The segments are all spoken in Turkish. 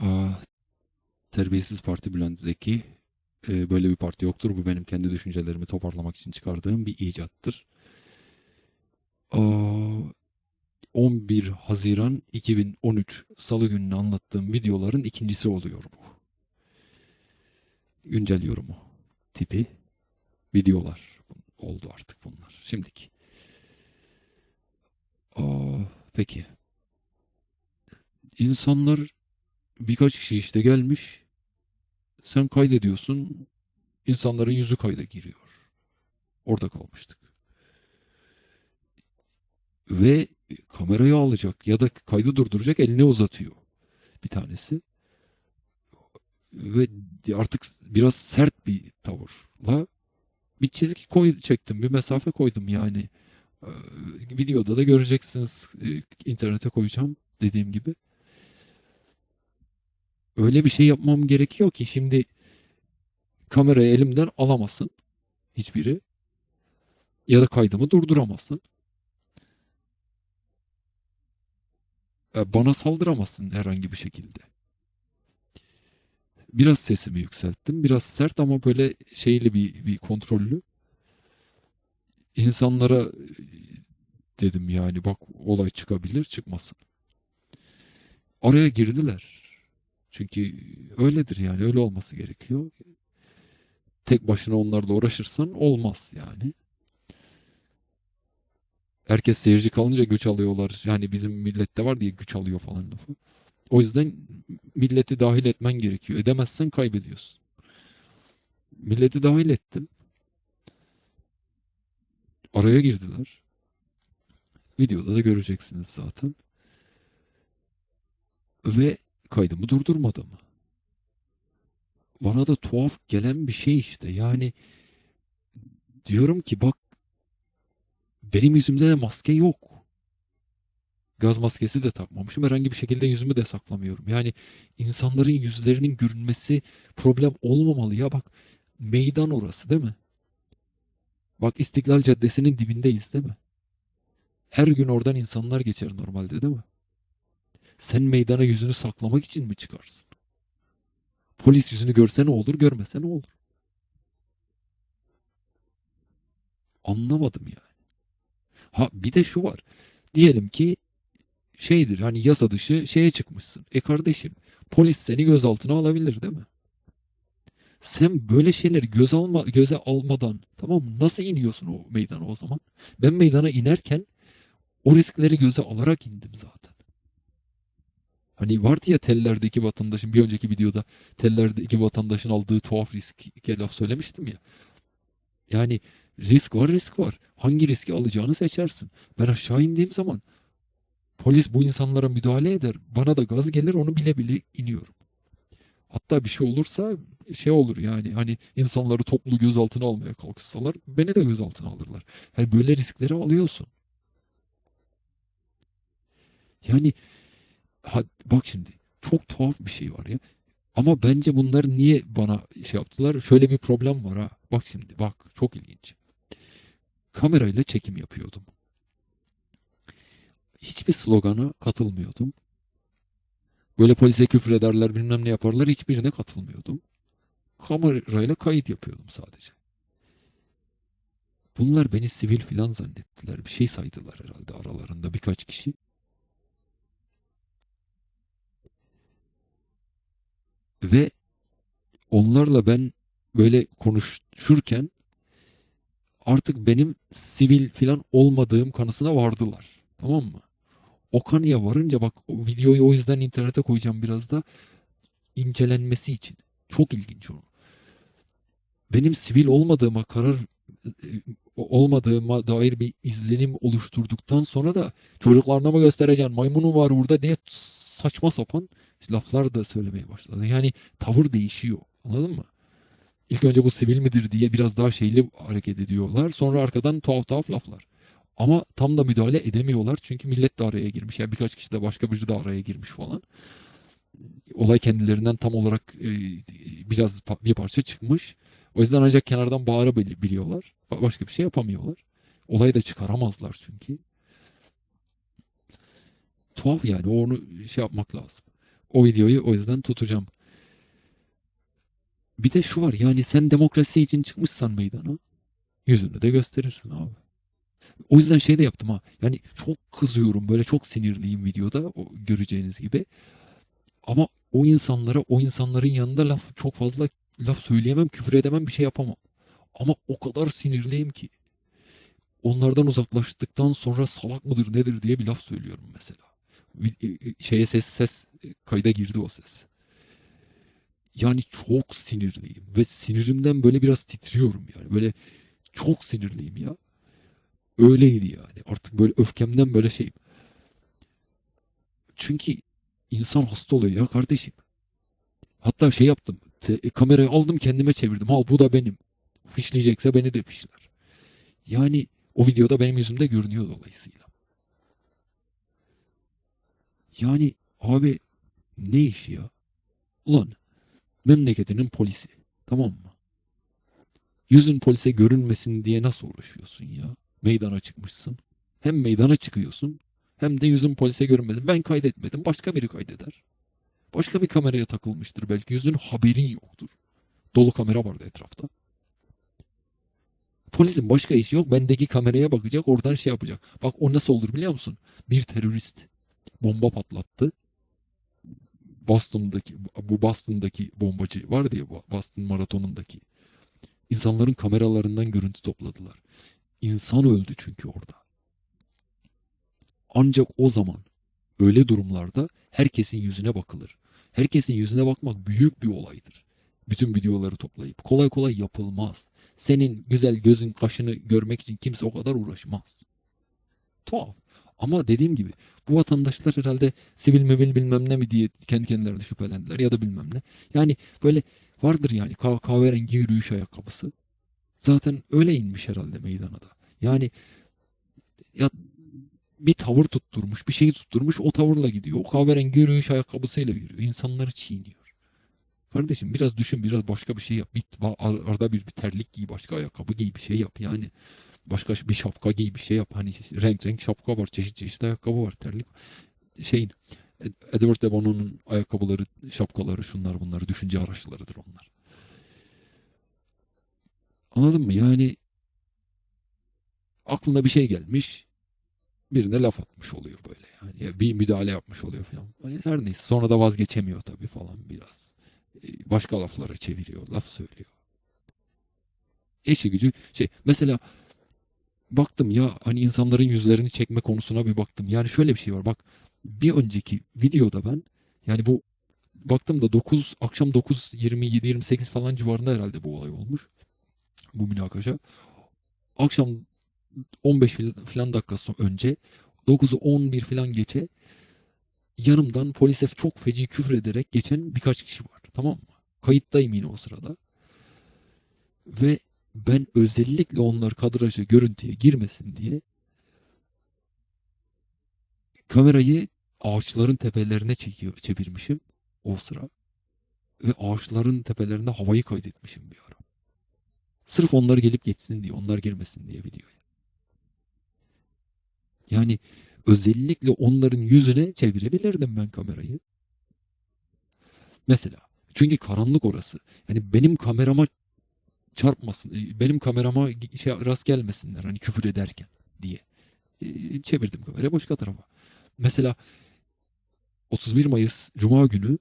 aa, Terbiyesiz Parti Bülent. Ee, böyle bir parti yoktur. Bu benim kendi düşüncelerimi toparlamak için çıkardığım bir icattır. Aa, 11 Haziran 2013 Salı gününü anlattığım videoların ikincisi oluyor bu. Güncel yorumu tipi videolar oldu artık bunlar. Şimdiki. Aa, peki. İnsanlar birkaç kişi işte gelmiş. Sen kaydediyorsun. İnsanların yüzü kayda giriyor. Orada kalmıştık. Ve kamerayı alacak ya da kaydı durduracak elini uzatıyor bir tanesi. Ve artık biraz sert bir tavırla bir çizgi koy çektim, bir mesafe koydum yani. Ee, videoda da göreceksiniz. Ee, internete koyacağım dediğim gibi. Öyle bir şey yapmam gerekiyor ki şimdi kamerayı elimden alamasın hiçbiri. Ya da kaydımı durduramasın. Ee, Bana saldıramasın herhangi bir şekilde. Biraz sesimi yükselttim. Biraz sert ama böyle şeyli bir, bir kontrollü. İnsanlara e, dedim yani bak olay çıkabilir çıkmasın. Araya girdiler. Çünkü öyledir yani öyle olması gerekiyor. Tek başına onlarla uğraşırsan olmaz yani. Herkes seyirci kalınca güç alıyorlar. Yani bizim millette var diye güç alıyor falan lafı. O yüzden milleti dahil etmen gerekiyor. Edemezsen kaybediyorsun. Milleti dahil ettim. Araya girdiler. Videoda da göreceksiniz zaten. Ve kaydımı durdurmadım. Bana da tuhaf gelen bir şey işte. Yani diyorum ki bak benim yüzümde de maske yok. Gaz maskesi de takmamışım. Herhangi bir şekilde yüzümü de saklamıyorum. Yani insanların yüzlerinin görünmesi problem olmamalı ya. Bak meydan orası değil mi? Bak İstiklal Caddesi'nin dibindeyiz değil mi? Her gün oradan insanlar geçer normalde değil mi? Sen meydana yüzünü saklamak için mi çıkarsın? Polis yüzünü görse ne olur, görmese ne olur? Anlamadım yani. Ha bir de şu var. Diyelim ki şeydir hani yasa dışı şeye çıkmışsın. E kardeşim polis seni gözaltına alabilir değil mi? Sen böyle şeyleri göz alma, göze almadan tamam? Nasıl iniyorsun o meydana o zaman? Ben meydana inerken o riskleri göze alarak indim zaten. Hani vardı ya tellerdeki vatandaşın bir önceki videoda tellerdeki vatandaşın aldığı tuhaf riske laf söylemiştim ya. Yani risk var risk var. Hangi riski alacağını seçersin. Ben aşağı indiğim zaman polis bu insanlara müdahale eder. Bana da gaz gelir onu bile bile iniyorum. Hatta bir şey olursa şey olur yani hani insanları toplu gözaltına almaya kalkışsalar beni de gözaltına alırlar. Yani böyle riskleri alıyorsun. Yani ha, bak şimdi çok tuhaf bir şey var ya. Ama bence bunlar niye bana şey yaptılar? Şöyle bir problem var ha. Bak şimdi bak çok ilginç. Kamerayla çekim yapıyordum. Hiçbir slogana katılmıyordum. Böyle polise küfür ederler bilmem ne yaparlar hiçbirine katılmıyordum. Kamerayla kayıt yapıyordum sadece. Bunlar beni sivil filan zannettiler. Bir şey saydılar herhalde aralarında birkaç kişi. Ve onlarla ben böyle konuşurken artık benim sivil filan olmadığım kanısına vardılar. Tamam mı? O kanıya varınca bak o videoyu o yüzden internete koyacağım biraz da incelenmesi için. Çok ilginç o. Benim sivil olmadığıma karar olmadığıma dair bir izlenim oluşturduktan sonra da çocuklarına mı göstereceksin maymunu var burada diye saçma sapan laflar da söylemeye başladı. Yani tavır değişiyor. Anladın mı? İlk önce bu sivil midir diye biraz daha şeyli hareket ediyorlar. Sonra arkadan tuhaf tuhaf laflar. Ama tam da müdahale edemiyorlar. Çünkü millet de araya girmiş. Yani birkaç kişi de başka biri de araya girmiş falan. Olay kendilerinden tam olarak e, biraz bir parça çıkmış. O yüzden ancak kenardan bağırabiliyorlar. Başka bir şey yapamıyorlar. Olayı da çıkaramazlar çünkü. Tuhaf yani onu şey yapmak lazım. O videoyu o yüzden tutacağım. Bir de şu var yani sen demokrasi için çıkmışsan meydana yüzünü de gösterirsin abi. O yüzden şey de yaptım ha. Yani çok kızıyorum böyle çok sinirliyim videoda o göreceğiniz gibi. Ama o insanlara o insanların yanında laf çok fazla laf söyleyemem, küfür edemem, bir şey yapamam. Ama o kadar sinirliyim ki onlardan uzaklaştıktan sonra salak mıdır nedir diye bir laf söylüyorum mesela. E, e, Şeye ses ses kayda girdi o ses. Yani çok sinirliyim ve sinirimden böyle biraz titriyorum yani. Böyle çok sinirliyim ya. Öyleydi yani. Artık böyle öfkemden böyle şeyim. Çünkü insan hasta oluyor ya kardeşim. Hatta şey yaptım. te- e, kamerayı aldım kendime çevirdim. Al bu da benim. Fişleyecekse beni de fişler. Yani o videoda benim yüzümde görünüyor dolayısıyla. Yani abi ne iş ya? Ulan memleketinin polisi. Tamam mı? Yüzün polise görünmesin diye nasıl uğraşıyorsun ya? Meydana çıkmışsın. Hem meydana çıkıyorsun hem de yüzün polise görünmesin. Ben kaydetmedim. Başka biri kaydeder. Başka bir kameraya takılmıştır. Belki yüzün haberin yoktur. Dolu kamera vardı etrafta. Polisin başka işi yok. Bendeki kameraya bakacak. Oradan şey yapacak. Bak o nasıl olur biliyor musun? Bir terörist bomba patlattı. Boston'daki bu Boston'daki bombacı vardı ya bu Boston maratonundaki. İnsanların kameralarından görüntü topladılar. İnsan öldü çünkü orada. Ancak o zaman öyle durumlarda herkesin yüzüne bakılır. Herkesin yüzüne bakmak büyük bir olaydır. Bütün videoları toplayıp kolay kolay yapılmaz. Senin güzel gözün kaşını görmek için kimse o kadar uğraşmaz. Tuhaf. Ama dediğim gibi bu vatandaşlar herhalde sivil mevil bilmem ne mi diye kendi kendilerine şüphelendiler ya da bilmem ne. Yani böyle vardır yani kah- kahverengi yürüyüş ayakkabısı. Zaten öyle inmiş herhalde meydana da. Yani ya bir tavır tutturmuş, bir şeyi tutturmuş, o tavırla gidiyor. O kahverengi yürüyüş ayakkabısıyla yürüyor. İnsanları çiğniyor. Kardeşim biraz düşün, biraz başka bir şey yap. Bir, arada bir, bir terlik giy, başka ayakkabı giy, bir şey yap. Yani başka bir şapka giy, bir şey yap. Hani renk renk şapka var, çeşit çeşit ayakkabı var, terlik. Şeyin, Ed- Edward de Bono'nun ayakkabıları, şapkaları, şunlar bunlar, düşünce araçlarıdır onlar. Anladın mı? Yani aklına bir şey gelmiş, birine laf atmış oluyor böyle yani. Ya bir müdahale yapmış oluyor falan. Her neyse sonra da vazgeçemiyor tabii falan biraz. Ee, Başka laflara çeviriyor, laf söylüyor. Eşi gücü şey mesela baktım ya hani insanların yüzlerini çekme konusuna bir baktım. Yani şöyle bir şey var bak bir önceki videoda ben yani bu baktım da 9 akşam 9 27 28 falan civarında herhalde bu olay olmuş. Bu münakaşa. Akşam 15 fil- falan dakikası önce 9'u 11 falan geçe yanımdan polise çok feci küfür ederek geçen birkaç kişi var. Tamam mı? Kayıttayım yine o sırada. Ve ben özellikle onlar kadraja, görüntüye girmesin diye kamerayı ağaçların tepelerine çekiyor, çevirmişim o sıra. Ve ağaçların tepelerinde havayı kaydetmişim bir ara. Sırf onlar gelip geçsin diye, onlar girmesin diye videoya. Yani özellikle onların yüzüne çevirebilirdim ben kamerayı. Mesela. Çünkü karanlık orası. Yani benim kamerama çarpmasın, e, benim kamerama şey rast gelmesinler hani küfür ederken diye. E, Çevirdim kamerayı başka tarafa. Mesela 31 Mayıs Cuma günü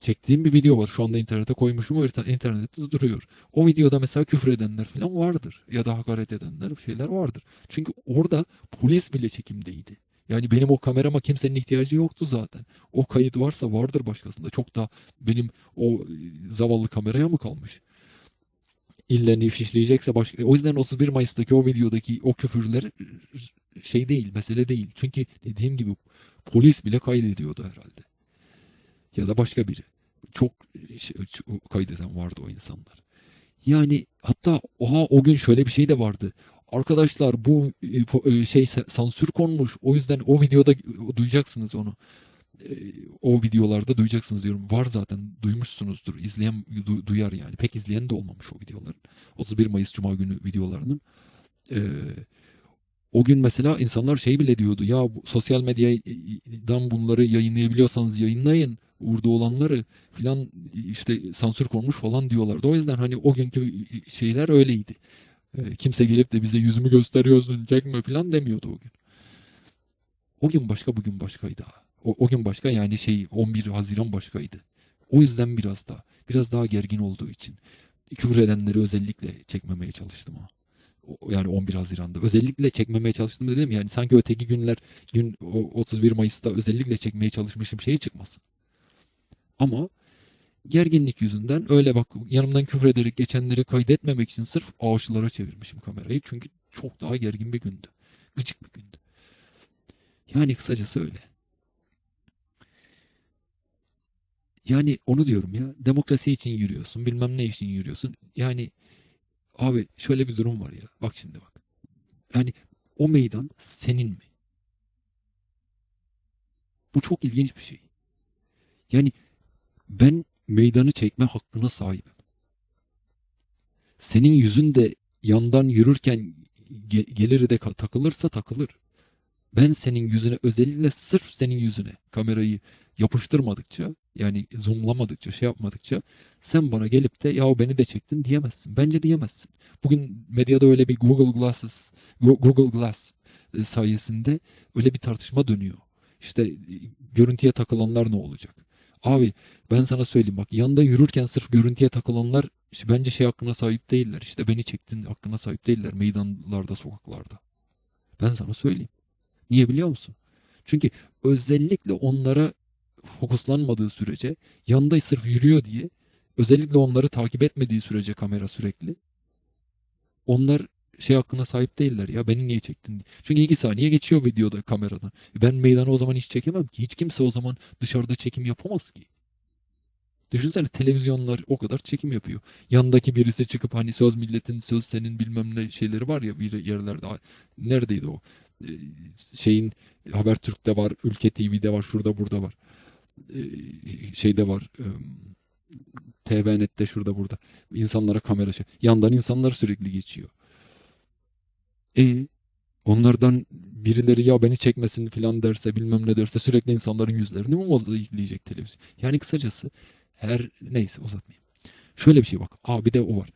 çektiğim bir video var. Şu anda internete koymuşum. O inter- internette duruyor. O videoda mesela küfür edenler falan vardır. Ya da hakaret edenler şeyler vardır. Çünkü orada polis bile çekimdeydi. Yani benim o kamerama kimsenin ihtiyacı yoktu zaten. O kayıt varsa vardır başkasında. Çok da benim o e, zavallı kameraya mı kalmış? İllerini fişleyecekse başka. O yüzden 31 Mayıs'taki o videodaki o küfürler e, şey değil, mesele değil. Çünkü dediğim gibi polis bile kaydediyordu herhalde. Ya da başka biri. Çok şey, kaydeden vardı o insanlar. Yani hatta oha o gün şöyle bir şey de vardı. Arkadaşlar bu e, e, şey sa- sansür konmuş. O yüzden o videoda duyacaksınız onu. E, O videolarda duyacaksınız diyorum. Var zaten duymuşsunuzdur. İzleyen du- duyar yani. Pek izleyen de olmamış o videoların. 31 Mayıs Cuma günü videolarının. E, o gün mesela insanlar şey bile diyordu. Ya sosyal medyadan bunları yayınlayabiliyorsanız yayınlayın. Burada olanları filan işte sansür konmuş falan diyorlardı. O yüzden hani o günkü şeyler öyleydi. E, kimse gelip de bize yüzümü gösteriyorsun çekme filan demiyordu o gün. O gün başka bugün başkaydı. O, o gün başka yani şey 11 Haziran başkaydı. O yüzden biraz daha biraz daha gergin olduğu için küfür edenleri özellikle çekmemeye çalıştım. O- Yani 11 Haziran'da özellikle çekmemeye çalıştım dedim yani sanki öteki günler gün o 31 Mayıs'ta özellikle çekmeye çalışmışım şeyi çıkmasın. Ama gerginlik yüzünden öyle bak yanımdan küfür ederek geçenleri kaydetmemek için sırf ağaçlara çevirmişim kamerayı. Çünkü çok daha gergin bir gündü. Gıcık bir gündü. Yani kısacası öyle. Yani onu diyorum ya. Demokrasi için yürüyorsun. Bilmem ne için yürüyorsun. Yani abi şöyle bir durum var ya. Bak şimdi bak. Yani o meydan senin mi? Bu çok ilginç bir şey. Yani ben meydanı çekme hakkına sahibim. Senin yüzün de yandan yürürken ge- gelir de takılırsa takılır. Ben senin yüzüne özellikle sırf senin yüzüne kamerayı yapıştırmadıkça yani zoomlamadıkça şey yapmadıkça sen bana gelip de ya beni de çektin diyemezsin. Bence diyemezsin. Bugün medyada öyle bir Google Glasses Go- Google Glass e, sayesinde öyle bir tartışma dönüyor. İşte e, görüntüye takılanlar ne olacak? Abi ben sana söyleyeyim bak yanda yürürken sırf görüntüye takılanlar işte bence şey hakkına sahip değiller. İşte beni çektin hakkına sahip değiller meydanlarda, sokaklarda. Ben sana söyleyeyim. Niye biliyor musun? Çünkü özellikle onlara fokuslanmadığı sürece yanda sırf yürüyor diye özellikle onları takip etmediği sürece kamera sürekli onlar şey hakkına sahip değiller ya beni niye çektin diye. Çünkü iki saniye geçiyor videoda kameradan. Ben meydanı o zaman hiç çekemem ki. Hiç kimse o zaman dışarıda çekim yapamaz ki. Düşünsene televizyonlar o kadar çekim yapıyor. Yandaki birisi çıkıp hani söz milletin söz senin bilmem ne şeyleri var ya bir yerlerde. Neredeydi o? Ee, şeyin Habertürk'te var, Ülke TV'de var, şurada burada var. Ee, şeyde var. TVNet'te şurada burada. İnsanlara kamera şey. Yandan insanlar sürekli geçiyor. E onlardan birileri ya beni çekmesin falan derse bilmem ne derse sürekli insanların yüzlerini mi izleyecek televizyon? Yani kısacası her neyse uzatmayayım. Şöyle bir şey bak. Aa bir de o var.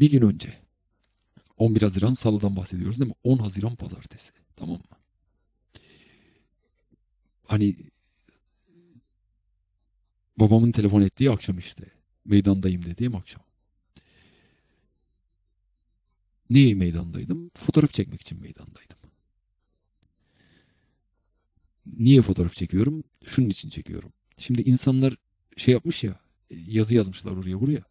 Bir gün önce 11 Haziran Salı'dan bahsediyoruz değil mi? 10 Haziran Pazartesi. Tamam mı? Hani babamın telefon ettiği akşam işte. Meydandayım dediğim akşam. Niye meydandaydım? Fotoğraf çekmek için meydandaydım. Niye fotoğraf çekiyorum? Şunun için çekiyorum. Şimdi insanlar şey yapmış ya, yazı yazmışlar oraya buraya.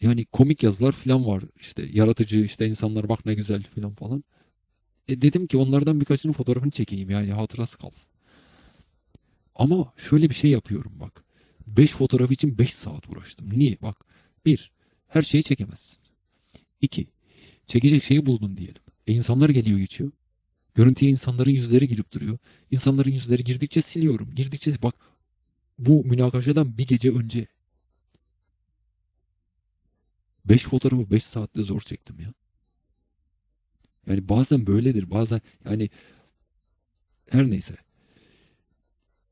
Yani komik yazılar falan var. İşte yaratıcı, işte insanlar bak ne güzel falan falan. E dedim ki onlardan birkaçının fotoğrafını çekeyim yani hatırası kalsın. Ama şöyle bir şey yapıyorum bak. 5 fotoğraf için 5 saat uğraştım. Niye? Bak. Bir, her şeyi çekemezsin. İki, çekecek şeyi buldun diyelim. E insanlar geliyor geçiyor. Görüntüye insanların yüzleri girip duruyor. İnsanların yüzleri girdikçe siliyorum. Girdikçe bak bu münakaşadan bir gece önce 5 fotoğrafı 5 saatte zor çektim ya. Yani bazen böyledir. Bazen yani her neyse.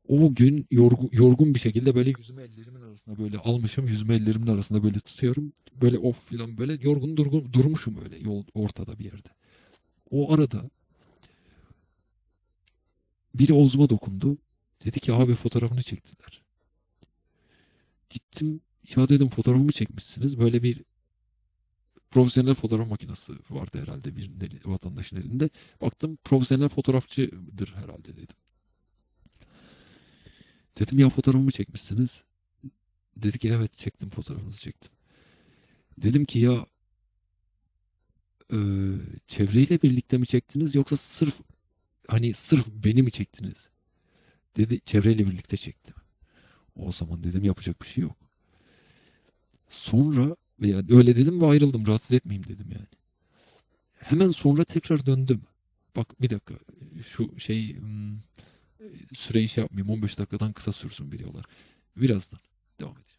O gün yorgun, yorgun bir şekilde böyle yüzümü ellerimin arasında böyle almışım. Yüzümü ellerimin arasında böyle tutuyorum. Böyle of filan böyle yorgun durgun, durmuşum öyle yol ortada bir yerde. O arada biri omzuma dokundu. Dedi ki abi fotoğrafını çektiler. Gittim ya dedim fotoğrafımı çekmişsiniz. Böyle bir profesyonel fotoğraf makinesi vardı herhalde bir vatandaşın elinde. Baktım profesyonel fotoğrafçıdır herhalde dedim. Dedim ya fotoğrafımı çekmişsiniz. Dedi ki evet çektim fotoğrafınızı çektim. Dedim ki ya e, çevreyle birlikte mi çektiniz yoksa sırf hani sırf beni mi çektiniz? Dedi çevreyle birlikte çektim. O zaman dedim yapacak bir şey yok. Sonra veya öyle dedim ve ayrıldım. Rahatsız etmeyeyim dedim yani. Hemen sonra tekrar döndüm. Bak bir dakika şu şey hmm, süreyi şey yapmayayım 15 dakikadan kısa sürsün videolar. Birazdan devam edelim.